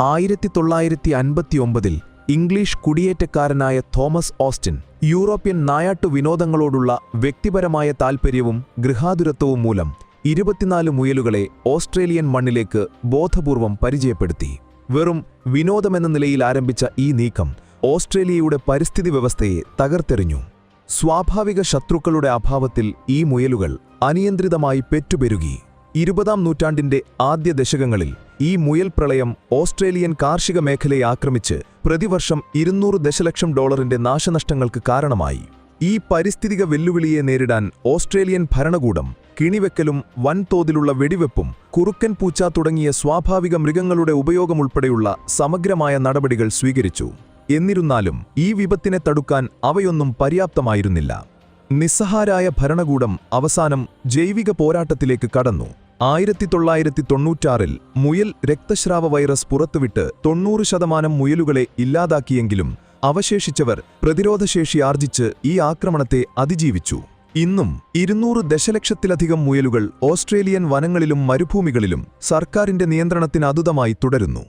ആയിരത്തി തൊള്ളായിരത്തി അൻപത്തിയൊമ്പതിൽ ഇംഗ്ലീഷ് കുടിയേറ്റക്കാരനായ തോമസ് ഓസ്റ്റിൻ യൂറോപ്യൻ നായാട്ടു വിനോദങ്ങളോടുള്ള വ്യക്തിപരമായ താൽപ്പര്യവും ഗൃഹാതുരത്വവും മൂലം ഇരുപത്തിനാല് മുയലുകളെ ഓസ്ട്രേലിയൻ മണ്ണിലേക്ക് ബോധപൂർവം പരിചയപ്പെടുത്തി. വെറും വിനോദമെന്ന നിലയിൽ ആരംഭിച്ച ഈ നീക്കം ഓസ്ട്രേലിയയുടെ പരിസ്ഥിതി വ്യവസ്ഥയെ തകർത്തെറിഞ്ഞു. സ്വാഭാവിക ശത്രുക്കളുടെ അഭാവത്തിൽ ഈ മുയലുകൾ അനിയന്ത്രിതമായി പെറ്റുപെരുകി. ഇരുപതാം നൂറ്റാണ്ടിന്റെ ആദ്യ ദശകങ്ങളിൽ ഈ മുയൽ പ്രളയം ഓസ്ട്രേലിയൻ കാർഷിക മേഖലയെ ആക്രമിച്ച് പ്രതിവർഷം ഇരുന്നൂറ് ദശലക്ഷം ഡോളറിന്റെ നാശനഷ്ടങ്ങൾക്ക് കാരണമായി. ഈ പരിസ്ഥിതിക വെല്ലുവിളിയെ നേരിടാൻ ഓസ്ട്രേലിയൻ ഭരണകൂടം കിണിവെക്കലും വൻതോതിലുള്ള വെടിവെപ്പും കുറുക്കൻ പൂച്ച തുടങ്ങിയ സ്വാഭാവിക മൃഗങ്ങളുടെ ഉപയോഗമുൾപ്പെടെയുള്ള സമഗ്രമായ നടപടികൾ സ്വീകരിച്ചു. എന്നിരുന്നാലും ഈ വിപത്തിനെ തടുക്കാൻ അവയൊന്നും പര്യാപ്തമായിരുന്നില്ല. നിസ്സഹാരായ ഭരണകൂടം അവസാനം ജൈവിക പോരാട്ടത്തിലേക്ക് കടന്നു. ആയിരത്തി തൊള്ളായിരത്തി തൊണ്ണൂറ്റാറിൽ മുയൽ രക്തസ്രാവ വൈറസ് പുറത്തുവിട്ട് തൊണ്ണൂറ് ശതമാനം മുയലുകളെ ഇല്ലാതാക്കിയെങ്കിലും അവശേഷിച്ചവർ പ്രതിരോധശേഷി ആർജിച്ച് ഈ ആക്രമണത്തെ അതിജീവിച്ചു. ഇന്നും ഇരുന്നൂറ് ദശലക്ഷത്തിലധികം മുയലുകൾ ഓസ്ട്രേലിയൻ വനങ്ങളിലും മരുഭൂമികളിലും സർക്കാരിന്റെ നിയന്ത്രണത്തിനതുതമായി തുടരുന്നു.